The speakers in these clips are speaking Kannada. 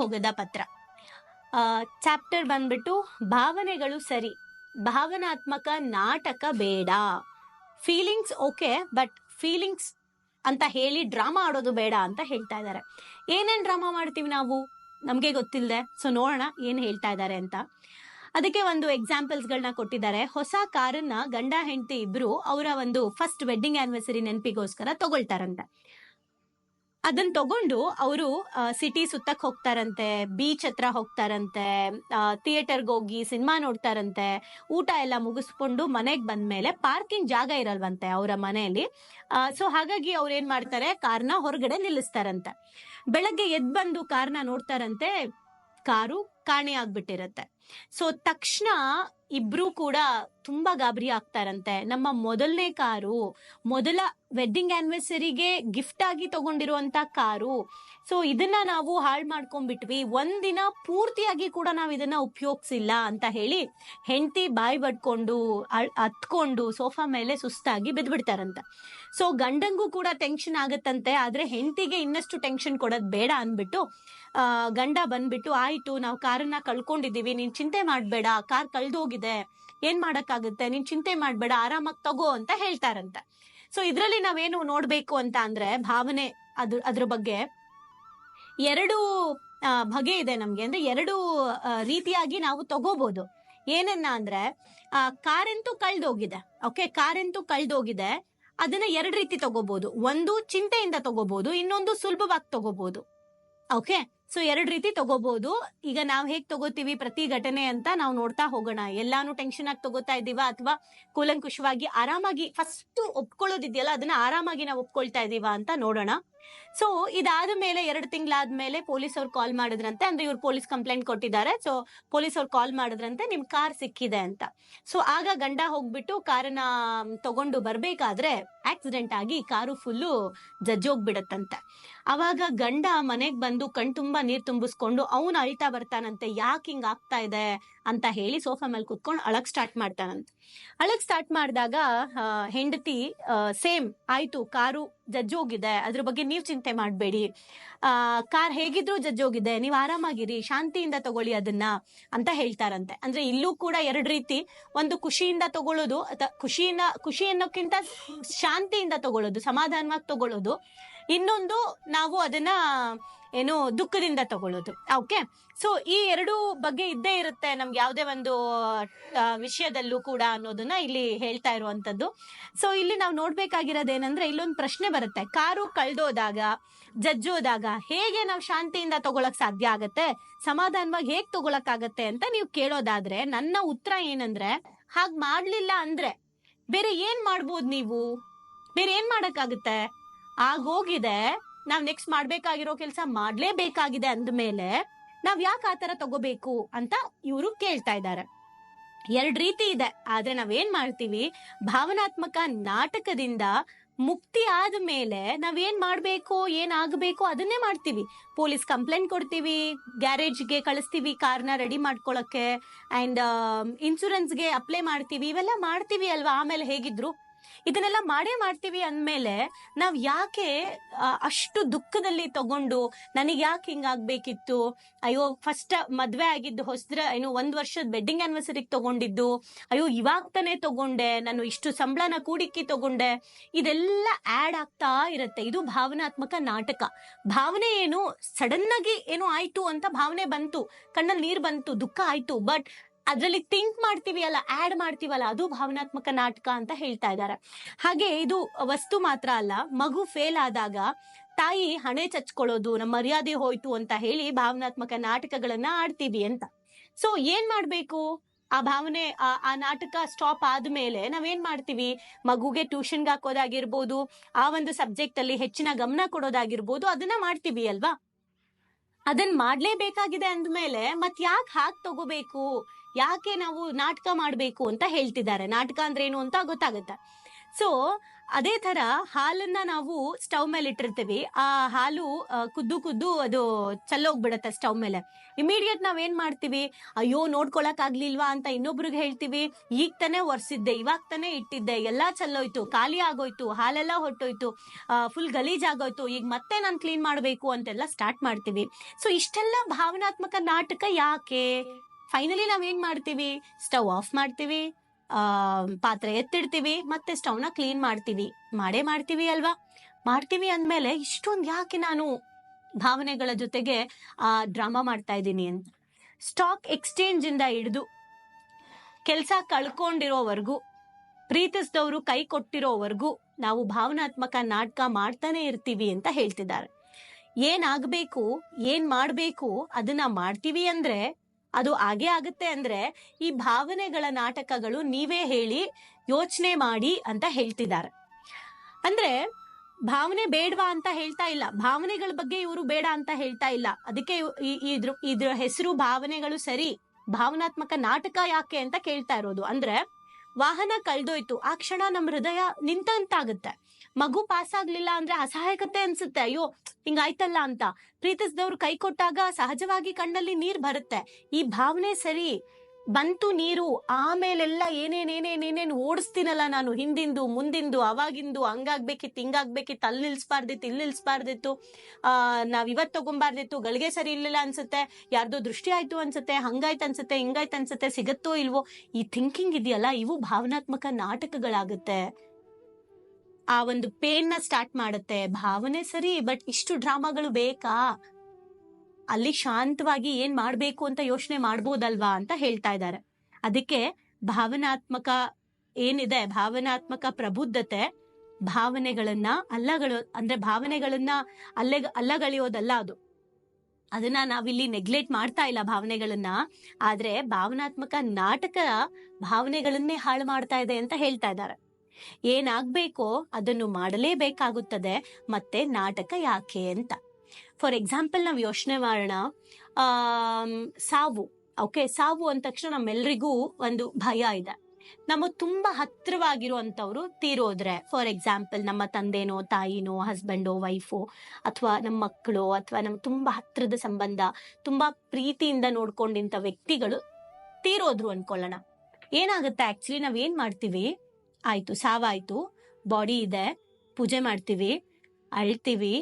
ಹೋಗದ ಪತ್ರ. ಚಾಪ್ಟರ್ ಬಂದ್ಬಿಟ್ಟು, ಭಾವನೆಗಳು ಸರಿ, ಭಾವನಾತ್ಮಕ ನಾಟಕ ಬೇಡ. ಫೀಲಿಂಗ್ಸ್ ಓಕೆ, ಬಟ್ ಫೀಲಿಂಗ್ಸ್ ಅಂತ ಹೇಳಿ ಡ್ರಾಮಾ ಆಡೋದು ಬೇಡ ಅಂತ ಹೇಳ್ತಾ ಇದ್ದಾರೆ. ಏನೇನ್ ಡ್ರಾಮಾ ಮಾಡ್ತೀವಿ ನಾವು? ನಮಗೆ ಗೊತ್ತಿಲ್ಲದೆ ಸೊ ನೋಡೋಣ ಏನು ಹೇಳ್ತಾ ಇದ್ದಾರೆ ಅಂತ. ಅದಕ್ಕೆ ಒಂದು ಎಕ್ಸಾಂಪಲ್ಸ್ಗಳನ್ನ ಕೊಟ್ಟಿದ್ದಾರೆ. ಹೊಸ ಕಾರನ್ನ ಗಂಡ ಹೆಂಡತಿ ಇಬ್ರು ಅವರ ಒಂದು ಫಸ್ಟ್ ವೆಡ್ಡಿಂಗ್ ಆನಿವರ್ಸರಿ ನೆನಪಿಗೋಸ್ಕರ ತಗೊಳ್ತಾರಂತೆ. ಅದನ್ನ ತಗೊಂಡು ಅವರು ಸಿಟಿ ಸುತ್ತಕ್ ಹೋಗ್ತಾರಂತೆ ಬೀಚ್ ಹತ್ರ ಹೋಗ್ತಾರಂತೆ ಥಿಯೇಟರ್ಗೆ ಹೋಗಿ ಸಿನಿಮಾ ನೋಡ್ತಾರಂತೆ, ಊಟ ಎಲ್ಲ ಮುಗಿಸ್ಕೊಂಡು ಮನೆಗೆ ಬಂದ್ಮೇಲೆ ಪಾರ್ಕಿಂಗ್ ಜಾಗ ಇರಲ್ವಂತೆ ಅವರ ಮನೆಯಲ್ಲಿ. ಸೊ ಹಾಗಾಗಿ ಅವ್ರು ಏನ್ ಮಾಡ್ತಾರೆ, ಕಾರ್ನ ಹೊರಗಡೆ ನಿಲ್ಲಿಸ್ತಾರಂತೆ. ಬೆಳಗ್ಗೆ ಎದ್ ಬಂದು ಕಾರ್ನ ನೋಡ್ತಾರಂತೆ, ಕಾರು ಕಾಣೆ ಆಗ್ಬಿಟ್ಟಿರತ್ತೆ. ಸೊ ತಕ್ಷಣ ಇಬ್ರು ಕೂಡ ತುಂಬಾ ಗಾಬರಿ ಆಗ್ತಾರಂತೆ. ನಮ್ಮ ಮೊದಲನೇ ಕಾರು ಮೊದಲ ವೆಡ್ಡಿಂಗ್ ಆನಿವರ್ಸರಿಗೆ ಗಿಫ್ಟ್ ಆಗಿ ತಗೊಂಡಿರುವಂತ ಕಾರು. ಸೊ ಇದನ್ನ ನಾವು ಹಾಳು ಮಾಡ್ಕೊಂಡ್ಬಿಟ್ವಿ. ಒಂದಿನ ಪೂರ್ತಿಯಾಗಿ ಕೂಡ ನಾವು ಇದನ್ನ ಉಪಯೋಗಿಸಿಲ್ಲ ಅಂತ ಹೇಳಿ ಹೆಂಡತಿ ಬಾಯಿ ಬಡ್ಕೊಂಡು ಹತ್ಕೊಂಡು ಸೋಫಾ ಮೇಲೆ ಸುಸ್ತಾಗಿ ಬಿದ್ಬಿಡ್ತಾರಂತ. ಸೊ ಗಂಡಂಗೂ ಕೂಡ ಟೆನ್ಷನ್ ಆಗತ್ತಂತೆ. ಆದ್ರೆ ಹೆಂಡತಿಗೆ ಇನ್ನಷ್ಟು ಟೆನ್ಷನ್ ಕೊಡೋದು ಬೇಡ ಅನ್ಬಿಟ್ಟು ಆ, ಗಂಡ ಬಂದ್ಬಿಟ್ಟು ಆಯ್ತು ನಾವು ಕಾರನ್ನ ಕಳ್ಕೊಂಡಿದೀವಿ ನೀನ್ ಚಿಂತೆ ಮಾಡಬೇಡ. ಕಾರ್ ಕಳ್ದೋಗಿದೆ. ಏನ್ ಮಾಡಕ್ಕಾಗುತ್ತೆ? ನೀನ್ ಚಿಂತೆ ಮಾಡ್ಬೇಡ, ಆರಾಮಾಗಿ ತಗೋ ಅಂತ ಹೇಳ್ತಾರಂತೆ. ಸೊ ಇದ್ರಲ್ಲಿ ನಾವೇನು ನೋಡ್ಬೇಕು ಅಂತ ಅಂದ್ರೆ ಭಾವನೆ ಅದ್ರ ಅದ್ರ ಬಗ್ಗೆ ಎರಡು ಬಗೆ ಇದೆ ನಮ್ಗೆ. ಅಂದ್ರೆ ಎರಡು ರೀತಿಯಾಗಿ ನಾವು ತಗೋಬಹುದು ಏನನ್ನ ಅಂದ್ರೆ ಕಾರಂತೂ ಕಳ್ದೋಗಿದೆ. ಓಕೆ ಕಾರಂತೂ ಕಳ್ದೋಗಿದೆ. ಅದನ್ನ ಎರಡು ರೀತಿ ತಗೋಬಹುದು ಒಂದು ಚಿಂತೆಯಿಂದ ತಗೋಬಹುದು ಇನ್ನೊಂದು ಸುಲಭವಾಗಿ ತಗೋಬಹುದು ಓಕೆ ಸೊ ಎರಡ್ ರೀತಿ ತಗೋಬಹುದು ಈಗ ನಾವ್ ಹೇಗ್ ತಗೋತೀವಿ ಪ್ರತಿ ಘಟನೆ ಅಂತ ನಾವು ನೋಡ್ತಾ ಹೋಗೋಣ. ಎಲ್ಲಾನು ಟೆನ್ಷನ್ ಆಗಿ ತಗೋತಾ ಇದೀವ ಅಥವಾ ಕೂಲಂಕುಷವಾಗಿ ಆರಾಮಾಗಿ ಫಸ್ಟ್ ಒಪ್ಕೊಳ್ಳೋದಿದೆಯಲ್ಲ, ಅದನ್ನ ಆರಾಮಾಗಿ ನಾವು ಒಪ್ಕೊಳ್ತಾ ಇದೀವ ಅಂತ ನೋಡೋಣ. ಸೊ ಇದಾದ ಮೇಲೆ ಎರಡು ತಿಂಗಳಾದ್ಮೇಲೆ ಪೊಲೀಸ್ ಅವ್ರು ಕಾಲ್ ಮಾಡಿದ್ರಂತೆ. ಅಂದ್ರೆ ಇವ್ರು ಪೊಲೀಸ್ ಕಂಪ್ಲೇಂಟ್ ಕೊಟ್ಟಿದ್ದಾರೆ. ಸೊ ಪೊಲೀಸ್ ಅವ್ರು ಕಾಲ್ ಮಾಡಿದ್ರಂತೆ. ನಿಮ್ ಕಾರ್ ಸಿಕ್ಕಿದೆ ಅಂತ. ಸೊ ಆಗ ಗಂಡ ಹೋಗ್ಬಿಟ್ಟು ಕಾರನ್ನ ತಗೊಂಡು ಬರ್ಬೇಕಾದ್ರೆ ಆಕ್ಸಿಡೆಂಟ್ ಆಗಿ ಕಾರು ಫುಲ್ಲು ಜಜ್ಜೋಗ್ಬಿಡತ್ತಂತೆ ಅವಾಗ ಗಂಡ ಮನೆಗ್ ಬಂದು ಕಣ್ ತುಂಬಾ ನೀರ್ ತುಂಬಿಸ್ಕೊಂಡು, ಅವನು ಅಳ್ತಾ ಬರ್ತಾನಂತೆ. ಯಾಕೆ ಹಿಂಗ್ ಆಗ್ತಾ ಇದೆ? ಅಂತ ಹೇಳಿ ಸೋಫಾ ಮೇಲೆ ಕುತ್ಕೊಂಡು ಅಳಕ್ ಸ್ಟಾರ್ಟ್ ಮಾಡ್ತಾನಂತೆ ಅಳಕ್ ಸ್ಟಾರ್ಟ್ ಮಾಡಿದಾಗ ಹೆಂಡತಿ ಸೇಮ್ ಆಯ್ತು, ಕಾರು ಜಜ್ಜೋಗಿದೆ ಅದ್ರ ಬಗ್ಗೆ ನೀವು ಚಿಂತೆ ಮಾಡಬೇಡಿ. ಕಾರ್ ಹೇಗಿದ್ರು ಜಜ್ಜೋಗಿದೆ ನೀವು ಆರಾಮಾಗಿರಿ, ಶಾಂತಿಯಿಂದ ತಗೊಳ್ಳಿ ಅದನ್ನ ಅಂತ ಹೇಳ್ತಾರಂತೆ. ಅಂದ್ರೆ ಇಲ್ಲೂ ಕೂಡ ಎರಡ್ ರೀತಿ. ಒಂದು ಖುಷಿಯಿಂದ ತಗೊಳ್ಳೋದು ಅಥ- ಖುಷಿಯಿಂದ, ಖುಷಿ ಅನ್ನೋಕ್ಕಿಂತ ಶಾಂತಿಯಿಂದ ತಗೊಳ್ಳೋದು, ಸಮಾಧಾನವಾಗಿ ತಗೊಳ್ಳೋದು. ಇನ್ನೊಂದು, ನಾವು ಅದನ್ನ ಏನು ದುಃಖದಿಂದ ತಗೊಳ್ಳೋದು. ಓಕೆ ಸೊ ಈ ಎರಡು ಬಗ್ಗೆ ಇದ್ದೇ ಇರುತ್ತೆ ನಮ್ಗೆ ಯಾವುದೇ ಒಂದು ವಿಷಯದಲ್ಲೂ ಕೂಡ ಅನ್ನೋದನ್ನ ಇಲ್ಲಿ ಹೇಳ್ತಾ ಇರುವಂತದ್ದು ಸೊ ಇಲ್ಲಿ ನಾವು ನೋಡ್ಬೇಕಾಗಿರೋದೇನಂದ್ರೆ ಇಲ್ಲೊಂದು ಪ್ರಶ್ನೆ ಬರುತ್ತೆ. ಕಾರು ಕಳ್ದೋದಾಗ, ಜಜ್ಜೋದಾಗ ಹೇಗೆ ನಾವು ಶಾಂತಿಯಿಂದ ತಗೊಳಕ್ ಸಾಧ್ಯ ಆಗತ್ತೆ? ಸಮಾಧಾನವಾಗಿ ಹೇಗ್ ತಗೊಳಕ್ ಆಗತ್ತೆ ಅಂತ ನೀವು ಕೇಳೋದಾದ್ರೆ ನನ್ನ ಉತ್ತರ ಏನಂದ್ರೆ, ಹಾಗ್ ಮಾಡ್ಲಿಲ್ಲ ಅಂದ್ರೆ ಬೇರೆ ಏನ್ ಮಾಡ್ಬೋದು ನೀವು? ಬೇರೆ ಏನ್ ಮಾಡಕ್ಕಾಗುತ್ತೆ? ಆಗೋಗಿದೆ ನಾವ್ ನೆಕ್ಸ್ಟ್ ಮಾಡ್ಬೇಕಾಗಿರೋ ಕೆಲಸ ಮಾಡ್ಲೇಬೇಕಾಗಿದೆ ಅಂದ್ಮೇಲೆ ನಾವ್ ಯಾಕೆ ಆತರ ತಗೋಬೇಕು ಅಂತ ಇವರು ಕೇಳ್ತಾ ಇದ್ದಾರೆ. ಎರಡ್ ರೀತಿ ಇದೆ. ಆದ್ರೆ ನಾವೇನ್ ಮಾಡ್ತೀವಿ? ಭಾವನಾತ್ಮಕ ನಾಟಕದಿಂದ ಮುಕ್ತಿ ಆದ್ಮೇಲೆ ನಾವೇನ್ ಮಾಡ್ಬೇಕು, ಏನ್ ಆಗ್ಬೇಕು ಅದನ್ನೇ ಮಾಡ್ತೀವಿ. ಪೊಲೀಸ್ ಕಂಪ್ಲೇಂಟ್ ಕೊಡ್ತೀವಿ, ಗ್ಯಾರೇಜ್ಗೆ ಕಳಿಸ್ತೀವಿ, ಕಾರ್ನ ರೆಡಿ ಮಾಡ್ಕೊಳಕ್ಕೆ, ಅಂಡ್ ಇನ್ಶೂರೆನ್ಸ್ಗೆ ಅಪ್ಲೈ ಮಾಡ್ತೀವಿ, ಇವೆಲ್ಲ ಮಾಡ್ತೀವಿ ಅಲ್ವಾ? ಆಮೇಲೆ ಹೇಗಿದ್ರು? ಇದನ್ನೆಲ್ಲ ಮಾಡೇ ಮಾಡ್ತೀವಿ ಅಂದಮೇಲೆ ನಾವು ಯಾಕೆ ಅಷ್ಟು ದುಃಖದಲ್ಲಿ ತಗೊಂಡು ನನಗೆ ಯಾಕೆ ಹಿಂಗಾಗಬೇಕಿತ್ತು? ಅಯ್ಯೋ ಫಸ್ಟ್ ಮದುವೆ ಆಗಿದ್ದು ಹೊಸದ್ರ, ಏನು ಒಂದು ವರ್ಷದ ವೆಡ್ಡಿಂಗ್ ಆ್ಯನಿವರ್ಸರಿಗೆ ತಗೊಂಡಿದ್ದು. ಅಯ್ಯೋ, ಇವಾಗ ತಾನೇ ತಗೊಂಡೆ. ನಾನು ಇಷ್ಟು ಸಂಬಳನ ಕೂಡಿಕ್ಕಿ ತಗೊಂಡೆ. ಇದೆಲ್ಲ ಆ್ಯಡ್ ಆಗ್ತಾ ಇರುತ್ತೆ. ಇದು ಭಾವನಾತ್ಮಕ ನಾಟಕ. ಭಾವನೆ ಏನು ಸಡನ್ನಾಗಿ ಏನು ಆಯಿತು ಆಯ್ತು ಅಂತ ಭಾವನೆ ಬಂತು. ಕಣ್ಣಲ್ಲಿ ನೀರು ಬಂತು, ದುಃಖ ಆಯಿತು. ಬಟ್ ಅದ್ರಲ್ಲಿ ಥಿಂಕ್ ಮಾಡ್ತೀವಿ ಅಲ್ಲ ಆಡ್ ಮಾಡ್ತೀವಲ್ಲ ಅದು ಭಾವನಾತ್ಮಕ ನಾಟಕ ಅಂತ ಹೇಳ್ತಾ ಇದ್ದಾರೆ. ಹಾಗೆ ಇದು ವಸ್ತು ಮಾತ್ರ ಅಲ್ಲ, ಮಗು ಫೇಲ್ ಆದಾಗ ತಾಯಿ ಹಣೆ ಚಚ್ಕೊಳ್ಳೋದು, ನಮ್ಮ ಮರ್ಯಾದೆ ಹೋಯ್ತು ಅಂತ ಹೇಳಿ ಭಾವನಾತ್ಮಕ ನಾಟಕಗಳನ್ನ ಆಡ್ತೀವಿ ಅಂತ. ಸೊ ಏನ್ ಮಾಡ್ಬೇಕು? ಆ ಭಾವನೆ, ಆ ನಾಟಕ ಸ್ಟಾಪ್ ಆದ್ಮೇಲೆ ನಾವೇನ್ ಮಾಡ್ತೀವಿ? ಮಗುಗೆ ಟ್ಯೂಷನ್ಗೆ ಹಾಕೋದಾಗಿರ್ಬೋದು, ಆ ಒಂದು ಸಬ್ಜೆಕ್ಟ್ ಅಲ್ಲಿ ಹೆಚ್ಚಿನ ಗಮನ ಕೊಡೋದಾಗಿರ್ಬೋದು, ಅದನ್ನ ಮಾಡ್ತೀವಿ ಅಲ್ವಾ? ಅದನ್ ಮಾಡ್ಲೇಬೇಕಾಗಿದೆ ಅಂದ್ಮೇಲೆ ಮತ್ ಯಾಕೆ ಹಾಕ್ ತಗೋಬೇಕು? ಯಾಕೆ ನಾವು ನಾಟಕ ಮಾಡ್ಬೇಕು ಅಂತ ಹೇಳ್ತಿದ್ದಾರೆ. ನಾಟಕ ಅಂದ್ರೆ ಏನು ಅಂತ ಗೊತ್ತಾಗುತ್ತೆ. ಸೊ ಅದೇ ತರ ಹಾಲನ್ನ ನಾವು ಸ್ಟವ್ ಮೇಲೆ ಇಟ್ಟಿರ್ತೀವಿ. ಆ ಹಾಲು ಕುದ್ದು ಕುದ್ದು ಅದು ಚಲ್ಲೋಗ್ಬಿಡತ್ತೆ ಸ್ಟವ್ ಮೇಲೆ. ಇಮಿಡಿಯೇಟ್ ನಾವ್ ಏನ್ ಮಾಡ್ತೀವಿ? ಅಯ್ಯೋ, ನೋಡ್ಕೊಳಕ್ ಆಗ್ಲಿಲ್ವಾ ಅಂತ ಇನ್ನೊಬ್ರಿಗೆ ಹೇಳ್ತೀವಿ. ಈಗ ತಾನೇ ಒರ್ಸಿದ್ದೆ, ಇವಾಗ ತಾನೇ ಇಟ್ಟಿದ್ದೆ, ಎಲ್ಲಾ ಚಲ್ಲೋಯ್ತು, ಖಾಲಿ ಆಗೋಯ್ತು, ಹಾಲೆಲ್ಲ ಹೊಟ್ಟೋಯ್ತು ಫುಲ್ ಗಲೀಜ್ ಆಗೋಯ್ತು, ಈಗ ಮತ್ತೆ ನಾನು ಕ್ಲೀನ್ ಮಾಡಬೇಕು ಅಂತೆಲ್ಲ ಸ್ಟಾರ್ಟ್ ಮಾಡ್ತೀವಿ. ಸೊ ಇಷ್ಟೆಲ್ಲ ಭಾವನಾತ್ಮಕ ನಾಟಕ ಯಾಕೆ? ಫೈನಲಿ ನಾವ್ ಏನ್ ಮಾಡ್ತೀವಿ? ಸ್ಟವ್ ಆಫ್ ಮಾಡ್ತೀವಿ. ಪಾತ್ರೆ ಎತ್ತಿಡ್ತೀವಿ, ಮತ್ತೆ ಸ್ಟವ್ನ ಕ್ಲೀನ್ ಮಾಡ್ತೀವಿ. ಮಾಡೇ ಮಾಡ್ತೀವಿ ಅಲ್ವಾ? ಮಾಡ್ತೀವಿ ಅಂದ್ಮೇಲೆ ಇಷ್ಟೊಂದು ಯಾಕೆ ನಾನು ಭಾವನೆಗಳ ಜೊತೆಗೆ, ಆ ಡ್ರಾಮಾ ಮಾಡ್ತಾ ಇದ್ದೀನಿ ಅಂತ. ಸ್ಟಾಕ್ ಎಕ್ಸ್ಚೇಂಜ್ ಇಂದ ಹಿಡಿದು ಕೆಲಸ ಕಳ್ಕೊಂಡಿರೋವರೆಗೂ, ಪ್ರೀತಿಸಿದವರು ಕೈ ಕೊಟ್ಟಿರೋವರೆಗೂ, ನಾವು ಭಾವನಾತ್ಮಕ ನಾಟಕ ಮಾಡ್ತಾನೆ ಇರ್ತೀವಿ ಅಂತ ಹೇಳ್ತಿದ್ದಾರೆ. ಏನಾಗಬೇಕು, ಏನ್ ಮಾಡಬೇಕು, ಅದನ್ನ ಮಾಡ್ತೀವಿ ಅಂದ್ರೆ ಅದು ಹಾಗೆ ಆಗುತ್ತೆ ಅಂದ್ರೆ ಈ ಭಾವನೆಗಳ ನಾಟಕಗಳು ನೀವೇ ಹೇಳಿ ಯೋಚನೆ ಮಾಡಿ ಅಂತ ಹೇಳ್ತಿದ್ದಾರೆ. ಅಂದ್ರೆ ಭಾವನೆ ಬೇಡವಾ ಅಂತ ಹೇಳ್ತಾ ಇಲ್ಲ. ಭಾವನೆಗಳ ಬಗ್ಗೆ ಇವರು ಬೇಡ ಅಂತ ಹೇಳ್ತಾ ಇಲ್ಲ. ಅದಕ್ಕೆ ಇದ್ರ ಇದ್ರ ಹೆಸರು ಭಾವನೆಗಳು ಸರಿ. ಭಾವನಾತ್ಮಕ ನಾಟಕ ಯಾಕೆ ಅಂತ ಕೇಳ್ತಾ ಇರೋದು. ಅಂದ್ರೆ ವಾಹನ ಕಳ್ದೋಯ್ತು. ಆ ಕ್ಷಣ ನಮ್ಮ ಹೃದಯ ನಿಂತಂತಾಗುತ್ತೆ. ಮಗು ಪಾಸ್ ಆಗ್ಲಿಲ್ಲ ಅಂದ್ರೆ ಅಸಹಾಯಕತೆ ಅನ್ಸುತ್ತೆ. ಅಯ್ಯೋ, ಹಿಂಗಾಯ್ತಲ್ಲ ಅಂತ. ಪ್ರೀತಿಸಿದವ್ರು ಕೈ ಕೊಟ್ಟಾಗ ಸಹಜವಾಗಿ ಕಣ್ಣಲ್ಲಿ ನೀರ್ ಬರುತ್ತೆ. ಈ ಭಾವನೆ ಸರಿ, ಬಂತು ನೀರು, ಆಮೇಲೆಲ್ಲ ಏನೇನೇನೇನೇನೇನು ಓಡಿಸ್ತೀನಲ್ಲ ನಾನು, ಹಿಂದಿಂದು, ಮುಂದಿಂದು, ಅವಾಗಿಂದು, ಹಂಗಾಗ್ಬೇಕಿತ್ತು, ಹಿಂಗಾಗ್ಬೇಕಿತ್ತು, ಅಲ್ಲಿ ನಿಲ್ಸ್ಬಾರ್ದಿತ್ತು, ಇಲ್ಲಿ ನಿಲ್ಸ್ಬಾರ್ದಿತ್ತು, ಆ, ನಾವ್ ಇವತ್ ತಗೊಂಬಾರ್ದಿತ್ತು, ಗಳಿಗೆ ಸರಿ ಇರ್ಲಿಲ್ಲ ಅನ್ಸುತ್ತೆ, ಯಾರ್ದೋ ದೃಷ್ಟಿ ಆಯ್ತು ಅನ್ಸುತ್ತೆ, ಹಂಗಾಯ್ತು ಅನ್ಸುತ್ತೆ, ಹಿಂಗಾಯ್ತು ಅನ್ಸುತ್ತೆ, ಸಿಗತ್ತೋ ಇಲ್ವೋ, ಈ ಥಿಂಕಿಂಗ್ ಇದೆಯಲ್ಲ, ಇವು ಭಾವನಾತ್ಮಕ ನಾಟಕಗಳಾಗುತ್ತೆ. ಆ ಒಂದು ಪೇನ್ನ ಸ್ಟಾರ್ಟ್ ಮಾಡುತ್ತೆ. ಭಾವನೆ ಸರಿ ಬಟ್ ಇಷ್ಟು ಡ್ರಾಮಾಗಳು ಬೇಕಾ? ಅಲ್ಲಿ ಶಾಂತವಾಗಿ ಏನ್ ಮಾಡ್ಬೇಕು ಅಂತ ಯೋಚನೆ ಮಾಡ್ಬೋದಲ್ವಾ ಅಂತ ಹೇಳ್ತಾ ಇದ್ದಾರೆ. ಅದಕ್ಕೆ ಭಾವನಾತ್ಮಕ ಏನಿದೆ, ಭಾವನಾತ್ಮಕ ಪ್ರಬುದ್ಧತೆ, ಭಾವನೆಗಳನ್ನ ಅಲ್ಲಗಳು, ಅಂದ್ರೆ ಭಾವನೆಗಳನ್ನ ಅಲ್ಲೆ ಅಲ್ಲಗಳಿಯೋದಲ್ಲ ಅದು. ಅದನ್ನ ನಾವಿಲ್ಲಿ ನೆಗ್ಲೆಕ್ಟ್ ಮಾಡ್ತಾ ಇಲ್ಲ ಭಾವನೆಗಳನ್ನ. ಆದ್ರೆ ಭಾವನಾತ್ಮಕ ನಾಟಕ ಭಾವನೆಗಳನ್ನೇ ಹಾಳು ಮಾಡ್ತಾ ಇದೆ ಅಂತ ಹೇಳ್ತಾ ಇದ್ದಾರೆ. ಏನಾಗ್ಬೇಕೋ ಅದನ್ನು ಮಾಡಲೇಬೇಕಾಗುತ್ತದೆ. ಮತ್ತೆ ನಾಟಕ ಯಾಕೆ ಅಂತ. ಫಾರ್ ಎಕ್ಸಾಂಪಲ್ ನಾವು ಯೋಚನೆ ಮಾಡೋಣ. ಸಾವು. ಓಕೆ ಸಾವು ಅಂದ ತಕ್ಷಣ ನಮ್ಮೆಲ್ರಿಗೂ ಒಂದು ಭಯ ಇದೆ. ನಮ್ಮ ತುಂಬಾ ಹತ್ತಿರವಾಗಿರುವಂತವ್ರು ತೀರೋದ್ರೆ ಫಾರ್ ಎಕ್ಸಾಂಪಲ್ ನಮ್ಮ ತಂದೆನೋ, ತಾಯಿನೋ ಹಸ್ಬೆಂಡೋ ವೈಫೋ ಅಥವಾ ನಮ್ಮ ಮಕ್ಕಳು, ಅಥವಾ ನಮ್ಮ ತುಂಬಾ ಹತ್ತಿರದ ಸಂಬಂಧ, ತುಂಬಾ ಪ್ರೀತಿಯಿಂದ ನೋಡ್ಕೊಂಡಿಂತ ವ್ಯಕ್ತಿಗಳು ತೀರೋದ್ರು ಅನ್ಕೊಳ್ಳೋಣ ಏನಾಗುತ್ತೆ ಆಕ್ಚುಲಿ ನಾವ್ ಏನ್ ಮಾಡ್ತೀವಿ? ಆಯ್ತು, ಸಾವಾಯಿತು. ಬಾಡಿ ಇದೆ. ಪೂಜೆ ಮಾಡ್ತೀವಿ, ಅಳ್ತೀವಿ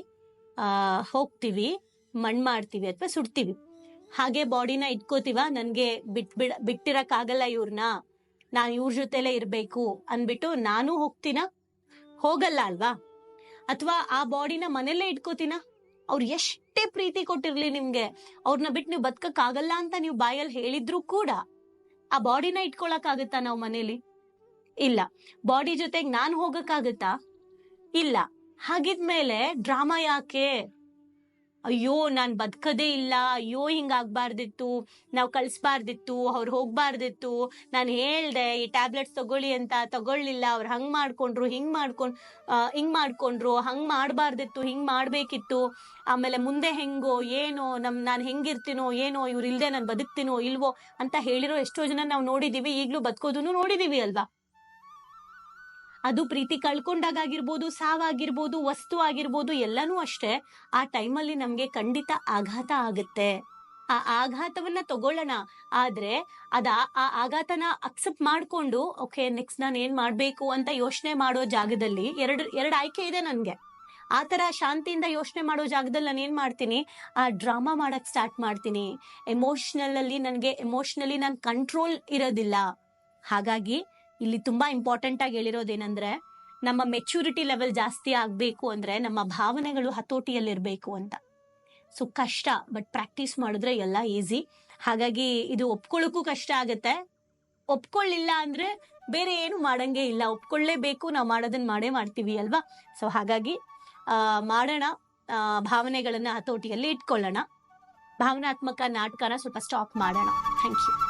ಹೋಗ್ತೀವಿ, ಮಣ್ಣು ಮಾಡ್ತೀವಿ ಅಥವಾ ಸುಡ್ತೀವಿ. ಹಾಗೆ ಬಾಡಿನ ಇಟ್ಕೋತೀವ, ನನಗೆ ಬಿಟ್, ಬಿಡ ಬಿಟ್ಟಿರಕ್ ಆಗಲ್ಲ ಇವ್ರನ್ನ ನಾನು ಇವ್ರ ಜೊತೆಲೇ ಇರಬೇಕು ಅನ್ಬಿಟ್ಟು ನಾನು ಹೋಗ್ತೀನ? ಹೋಗಲ್ಲ ಅಲ್ವಾ? ಅಥವಾ ಆ ಬಾಡಿನ ಮನೆಯಲ್ಲೇ ಇಟ್ಕೋತೀನ? ಅವ್ರು ಎಷ್ಟೇ ಪ್ರೀತಿ ಕೊಟ್ಟಿರ್ಲಿ ನಿಮ್ಗೆ. ಅವ್ರನ್ನ ಬಿಟ್ಟು ನೀವು ಬದುಕಕ್ಕಾಗಲ್ಲ ಅಂತ ನೀವು ಬಾಯಲ್ಲಿ ಹೇಳಿದ್ರು ಕೂಡ ಆ ಬಾಡಿನ ಇಟ್ಕೊಳಕ್ ಆಗುತ್ತಾ ನಾವು ಮನೇಲಿ? ಇಲ್ಲ. ಬಾಡಿ ಜೊತೆಗೆ ನಾನು ಹೋಗಕ್ಕಾಗತ್ತಾ? ಇಲ್ಲ. ಹಾಗಿದ್ಮೇಲೆ ಡ್ರಾಮಾ ಯಾಕೆ? ಅಯ್ಯೋ, ನಾನು ಬದುಕದೇ ಇಲ್ಲ. ಅಯ್ಯೋ ಹಿಂಗಾಗ್ಬಾರ್ದಿತ್ತು ನಾವು ಕಳಿಸ್ಬಾರ್ದಿತ್ತು. ಅವ್ರು ಹೋಗ್ಬಾರ್ದಿತ್ತು. ನಾನು ಹೇಳ್ದೆ, ಈ ಟ್ಯಾಬ್ಲೆಟ್ಸ್ ತಗೊಳ್ಳಿ ಅಂತ. ತಗೊಳ್ಳಿಲ್ಲ. ಅವ್ರು ಹಂಗ್ ಮಾಡ್ಕೊಂಡ್ರು, ಹಿಂಗೆ ಮಾಡ್ಕೊಂಡು ಹಿಂಗೆ ಮಾಡ್ಕೊಂಡ್ರು. ಹಂಗ್ ಮಾಡ್ಬಾರ್ದಿತ್ತು, ಹಿಂಗ್ ಮಾಡಬೇಕಿತ್ತು. ಆಮೇಲೆ ಮುಂದೆ ಹೆಂಗೋ, ಏನೋ ನಮ್ಮ ನಾನು ಹೆಂಗಿರ್ತೀನೋ, ಏನೋ, ಇವ್ರು ಇಲ್ದೆ ನಾನು ಬದುಕ್ತೀನೋ, ಇಲ್ವೋ ಅಂತ ಹೇಳಿರೋ ಎಷ್ಟೋ ಜನ ನಾವು ನೋಡಿದ್ದೀವಿ ಈಗ್ಲೂ ಬದುಕೋದನ್ನು ನೋಡಿದ್ದೀವಿ ಅಲ್ವಾ? ಅದು ಪ್ರೀತಿ ಕಳ್ಕೊಂಡಾಗಿರ್ಬೋದು ಸಾವಾಗಿರ್ಬೋದು, ವಸ್ತು ಆಗಿರ್ಬೋದು, ಎಲ್ಲನೂ ಅಷ್ಟೇ. ಆ ಟೈಮಲ್ಲಿ ನಮ್ಗೆ ಖಂಡಿತ ಆಘಾತ ಆಗುತ್ತೆ. ಆ ಆಘಾತವನ್ನ ತಗೊಳ್ಳೋಣ. ಆದ್ರೆ ಅದ ಆ ಆಘಾತನ ಅಕ್ಸೆಪ್ಟ್ ಮಾಡ್ಕೊಂಡು ಓಕೆ ನೆಕ್ಸ್ಟ್ ನಾನು ಏನ್ ಮಾಡ್ಬೇಕು? ಅಂತ ಯೋಚನೆ ಮಾಡೋ ಜಾಗದಲ್ಲಿ ಎರಡು ಎರಡು ಆಯ್ಕೆ ಇದೆ ನನ್ಗೆ. ಆ ತರ ಶಾಂತಿಯಿಂದ ಯೋಚನೆ ಮಾಡೋ ಜಾಗದಲ್ಲಿ ನಾನು ಏನ್ ಮಾಡ್ತೀನಿ? ಆ ಡ್ರಾಮಾ ಮಾಡಕ್ ಸ್ಟಾರ್ಟ್ ಮಾಡ್ತೀನಿ. ಎಮೋಷನಲ್ ಅಲ್ಲಿ ನನ್ಗೆ ಎಮೋಷನಲಿ ನನ್ ಕಂಟ್ರೋಲ್ ಇರೋದಿಲ್ಲ. ಹಾಗಾಗಿ ಇಲ್ಲಿ ತುಂಬಾ ಇಂಪಾರ್ಟೆಂಟ್ ಆಗಿ ಹೇಳಿರೋದೇನಂದ್ರೆ, ನಮ್ಮ ಮೆಚ್ಯೂರಿಟಿ ಲೆವೆಲ್ ಜಾಸ್ತಿ ಆಗಬೇಕು ಅಂದ್ರೆ ನಮ್ಮ ಭಾವನೆಗಳು ಹತೋಟಿಯಲ್ಲಿರಬೇಕು ಅಂತ. ಸೊ ಕಷ್ಟ ಬಟ್ ಪ್ರಾಕ್ಟೀಸ್ ಮಾಡಿದ್ರೆ ಎಲ್ಲ ಈಸಿ ಹಾಗಾಗಿ ಇದು ಒಪ್ಕೊಳ್ಳೋಕ್ಕೂ ಕಷ್ಟ ಆಗುತ್ತೆ. ಒಪ್ಕೊಳ್ಳಿಲ್ಲ ಅಂದ್ರೆ ಬೇರೆ ಏನು ಮಾಡಂಗೆ ಇಲ್ಲ. ಒಪ್ಕೊಳ್ಳೇಬೇಕು, ನಾವು ಮಾಡೋದನ್ನ ಮಾಡೇ ಮಾಡ್ತೀವಿ ಅಲ್ವಾ? ಸೊ ಹಾಗಾಗಿ ಮಾಡೋಣ. ಭಾವನೆಗಳನ್ನ ಹತೋಟಿಯಲ್ಲಿ ಇಟ್ಕೊಳ್ಳೋಣ. ಭಾವನಾತ್ಮಕ ನಾಟಕನ ಸ್ವಲ್ಪ ಸ್ಟಾಪ್ ಮಾಡೋಣ. Thank you